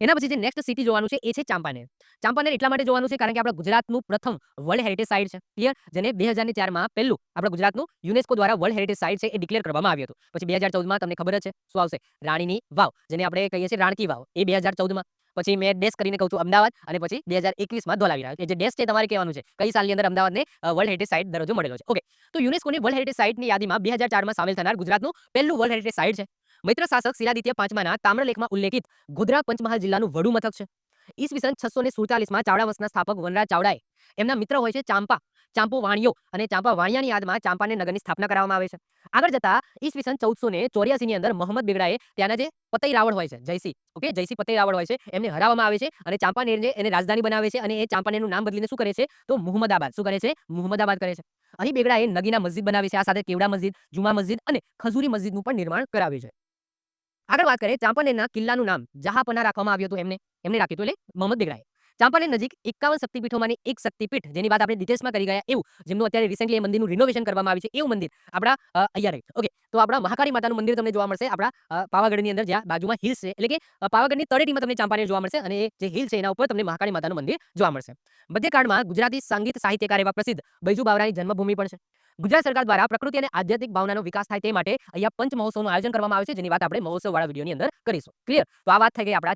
એના પછી જે નેક્સ્ટ સિટી જોવાનું છે એ છે ચાંપાનેર. ચાંપાનેર એટલા માટે જોવાનું છે કારણ કે આપણા ગુજરાતનું પ્રથમ વર્લ્ડ હેરિટેજ સાઇટ છે. ક્લિયર જેને બે હજારની ચારમાં પહેલું આપણા ગુજરાતનું યુનેસ્કો દ્વારા વર્લ્ડ હેરિટેજ સાઇટ છે એ ડિક્લેર કરવામાં આવ્યું હતું. પછી બે હજાર ચૌદમાં તમને ખબર જ છે. શું આવશે? રાણીની વાવ, જેને આપણે કહીએ છીએ રાણકી વાવ. એ બે હજાર ચૌદમાં. પછી મેં ડેસ કરીને કહું છું અમદાવાદ અને પછી બે હજાર એકવીસમાં ધોલાવીરા. કે જે ડેસ છે તમારે કહેવાનું છે. કઈ સાલની અંદર અમદાવાદને વર્લ્ડ હેરિટેજ સાઇટ દરજ્જો મળેલો છે. ઓકે તો યુનેસ્કોની વર્લ્ડ હેરિટેજ સાઇટની યાદીમાં બે હજાર ચારમાં સામેલ થનાર ગુજરાતનું પહેલું વર્લ્ડ હેરિટેજ સાઇટ છે. મૈત્ર શાસક શિલાદિત્ય પાંચમાના તામ્રલેખમાં ઉલ્લેખિત ગોધરા પંચમહાલ જિલ્લાનું વડું મથક છે. ઈસવીસન છસો ને સુડતાલીસમાં ચાવડા સ્થાપક વનરાજ ચાવડાએ એમના મિત્ર હોય છે ચાંપા ચાંપો વાણિયો અને ચાંપા વાણિયાની યાદમાં ચાંપાને નગરની સ્થાપના કરવામાં આવે છે. આગળ જતા ઈસવીસન ચૌદસો ને ચોર્યાસીની અંદર મોહમ્મદ બેગડાએ ત્યાંના જે પતઈ રાવળ હોય છે, જયસી, ઓકે? જયસી પતઈ રાવળ હોય છે, એમને હરાવવામાં આવે છે અને ચાંપાનેરને એને રાજધાની બનાવે છે અને એ ચાંપાનેરનું નામ બદલીને શું કરે છે? તો મુહમ્મદાબાદ. શું કરે છે? મુહમ્મદાબાદ કરે છે. અહીં બેગડાએ નગીના મસ્જિદ બનાવે છે, આ સાથે કેવડા મસ્જિદ, જુમા મસ્જિદ અને ખજૂરી મસ્જિદનું પણ નિર્માણ કરાવ્યું છે. આગળ વાત કરીએ ચાંપાનેરના કિલ્લાનું નામ. જહાપના રાખવામાં આવ્યું હતું એમને. એમને રાખ્યું હતું એટલે મોહમ્મદ બેગડાએ ચાંપાનેર નજીક એકાવન શક્તિપીઠોમાંની એક શક્તિપીઠ, જેની વાત આપણે ડિટેલ્સમાં કરી ગયા એવું, જેમનું અત્યારે રિસેન્ટલી એ મંદિરનું રિનોવેશન કરવામાં આવ્યું છે, એવું મંદિર આપણા અહીંયા ઓકે તો આપણા મહાકાળી માતાનું મંદિર તમને જોવા મળશે. આપણા પાવાગઢની અંદર જ્યાં બાજુમાં હિલ્સ છે, એટલે કે પાવાગઢની તળેટીમાં તમને ચાંપાનેર જોવા મળશે અને જે હિલ છે એના ઉપર તમને મહાકાળી માતાનું મંદિર જોવા મળશે. મધ્યકાળમાં ગુજરાતી સંગીત સાહિત્યકાર એવા પ્રસિદ્ધ બૈજુ બાવરાની જન્મભૂમિ પણ છે. ગુજરાત સરકાર દ્વારા પ્રકૃતિ અને આધ્યાત્મિક ભાવનાનો વિકાસ થાય તે માટે અહીંયા પંચ મહોત્સવનું આયોજન કરવામાં આવે છે. જેની વાત આપણે મહોત્સવ વાળા વિડીયોની અંદર કરીશું. ક્લિયર તો આ વાત થઈ ગઈ આપણા